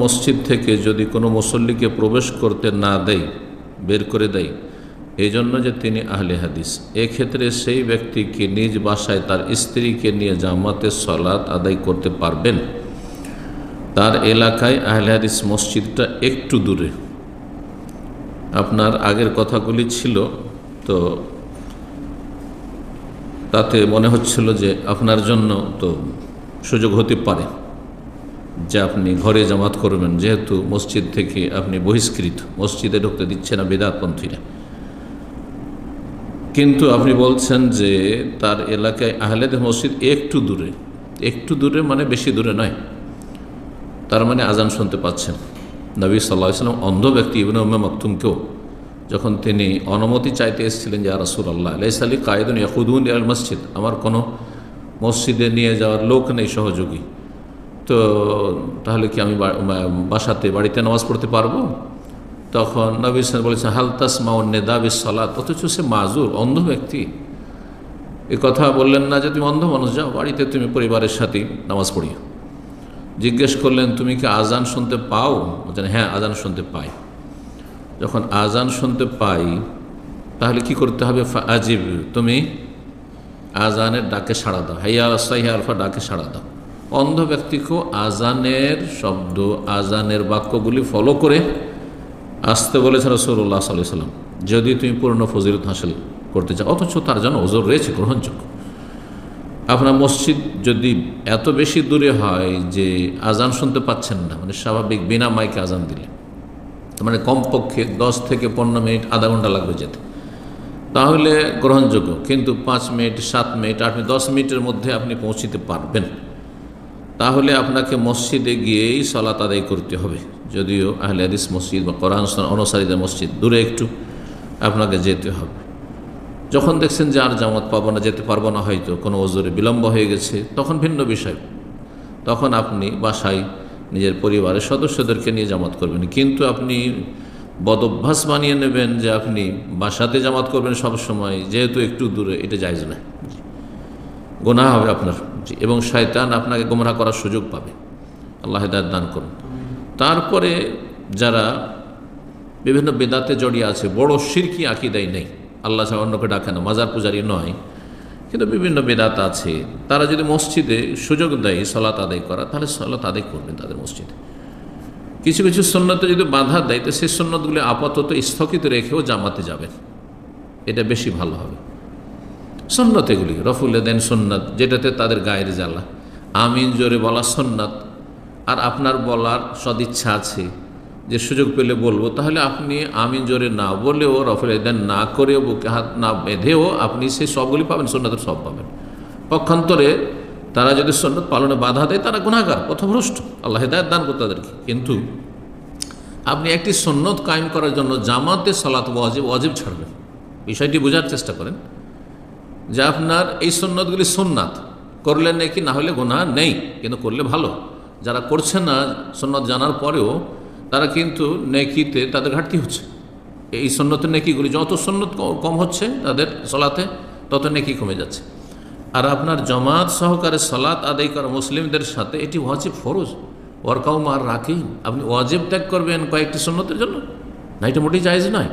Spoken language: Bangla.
মসজিদ থেকে যদি কোনো মুসল্লিকে প্রবেশ করতে না দেয়, বের করে দেয় এই জন্য যে তিনি আহলে হাদিস। এক্ষেত্রে সেই ব্যক্তিকে নিজ বাসায় তার স্ত্রীকে নিয়ে জামাতে সলাৎ আদায় করতে পারবেন। তার এলাকায় আহলে হাদিস মসজিদটা একটু দূরে। আপনার আগের কথাগুলি ছিল, তো তাতে মনে হচ্ছিল যে আপনার জন্য তো সুযোগ হতে পারে। যে আপনি ঘরে জামাত করবেন, যেহেতু মসজিদ থেকে আপনি বহিষ্কৃত, মসজিদে ঢুকতে দিচ্ছে না বেদাতপন্থীরা। কিন্তু আপনি বলছেন যে তার এলাকায় আহলেদ মসজিদ একটু দূরে একটু দূরে মানে বেশি দূরে নয়। তার মানে আজান শুনতে পাচ্ছেন। নবী সাল্লাহ সাল্লাম অন্ধ ব্যক্তি ইবন উম্মে মকতুমকেও যখন তিনি অনুমতি চাইতে এসেছিলেন যে রাসুল আল্লাহ আলাইসালি কায়দুন ইয়াকুদুন আল মসজিদ, আমার কোনো মসজিদে নিয়ে যাওয়ার লোক নেই সহযোগী। তো তাহলে কি আমি বাসাতে বাড়িতে নামাজ পড়তে পারব? তখন নবী সাল বলেছেন হালতাস মাউন নেদাবিস সালাত? অথচ সে মাজুর, অন্ধ ব্যক্তি। এ কথা বললেন না যে তুমি অন্ধ মানুষ, যাও বাড়িতে তুমি পরিবারের সাথে নামাজ পড়িও। জিজ্ঞেস করলেন, তুমি কি আজান শুনতে পাও? বলছেন হ্যাঁ আজান শুনতে পাই। যখন আজান শুনতে পাই, তাহলে কি করতে হবে? আজিব তুমি আজানের ডাকে সাড়া দাও। হাইয়া সাইয়া আলফা ডাকে সাড়া দাও। অন্ধ ব্যক্তিকেও আজানের শব্দ, আজানের বাক্যগুলি ফলো করে আসতে বলেছেন সাল্লাহ সাল্লাম। যদি তুমি পূর্ণ ফজিলত হাসিল করতে চাও, অথচ তার জন্য ওজোর রয়েছে, গ্রহণযোগ্য। আপনার মসজিদ যদি এত বেশি দূরে হয় যে আজান শুনতে পাচ্ছেন না মানে স্বাভাবিক বিনা মাইকে আজান দিলে মানে কমপক্ষে দশ থেকে পনেরো মিনিট, আধা ঘণ্টা লাগবে যেতে। তাহলে গ্রহণযোগ্য, কিন্তু পাঁচ মিনিট, সাত মিনিট আপনি দশ মিনিটের মধ্যে আপনি পৌঁছিতে পারবেন। তাহলে আপনাকে মসজিদে গিয়েই সলাত আদায় করতে হবে। যদিও আহলে হাদিস মসজিদ বা কোরআন অনুসারীদের মসজিদ দূরে একটু আপনাকে যেতে হবে। যখন দেখছেন যে আর জামাত পাবো না, যেতে পারব না, হয়তো কোনো ওজোরে বিলম্ব হয়ে গেছে, তখন ভিন্ন বিষয়। তখন আপনি বাসায় নিজের পরিবারের সদস্যদেরকে নিয়ে জামাত করবেন। কিন্তু আপনি বদভ্যাস বানিয়ে নেবেন যে আপনি বাসাতে জামাত করবেন সব সময় যেহেতু একটু দূরে, এটা যাইজ না গোনা হবে আপনার এবং শয়তান আপনাকে গোমরা করার সুযোগ পাবে। আল্লাহ হেদায়ত দান করুন। তারপরে যারা বিভিন্ন বেদাতে জড়িয়ে আছে, বড় সিরকি আকিদাই নেই। আল্লাহ ছাড়া অন্যকে ডাকে না, মাজার পূজারি নয়। কিন্তু বিভিন্ন বেদাত আছে, তারা যদি মসজিদে সুযোগ দেয় সলাত আদায় করা, তাহলে সলাত আদায় করবেন তাদের মসজিদে। কিছু কিছু সন্ন্যতে যদি বাধা দেয়, তো সেই সন্ন্যতগুলি আপাতত স্থগিত রেখেও জামাতে যাবেন। এটা বেশি ভালো হবে। সন্ন্যত এগুলি। রফুল দেন সন্ন্যত যেটাতে তাদের গায়ের জ্বালা। আমিন জোরে বলা সন্ন্যত আর আপনার বলার সদিচ্ছা আছে। যে সুযোগ পেলে বলব, তাহলে আপনি আমিন জোরে না বলেও, রফুল দেন না করেও, বুকে হাত না বেঁধেও, আপনি সেই সবগুলি পাবেন সন্ন্যতের সব পাবেন। পক্ষান্তরে তারা যদি সন্ন্যত পালনে বাধা দেয়, তারা গুণাগার পথভ্রষ্ট। আল্লাহ হেদায়ত দান করতে তাদেরকে। কিন্তু আপনি একটি সন্ন্যত কায়েম করার জন্য জামাতে সালাত ওয়াজিব ওয়াজিব ছাড়বেন। বিষয়টি বোঝার চেষ্টা করেন। যে আপনার এই সন্ন্যতগুলি সোননাথ করলে নাকি, না হলে গোনা নেই, কিন্তু করলে ভালো। যারা করছে না সন্ন্যত জানার পরেও, তারা কিন্তু নেকিতে তাদের ঘাটতি হচ্ছে। এই সন্ন্যতের নেকিগুলি যত সন্ন্যত কম হচ্ছে তাদের সলাতে, তত নেকি কমে যাচ্ছে। আর আপনার জমাত সহকারে সলাৎ আদায় করা মুসলিমদের সাথে এটি ওয়াজিব ফরজ। ওয়ার্কাউ মার রাখেই আপনি ওয়াজিব ত্যাগ করবেন কয়েকটি সন্ন্যতের জন্য? না, এটা মোটেই জায়জ নয়।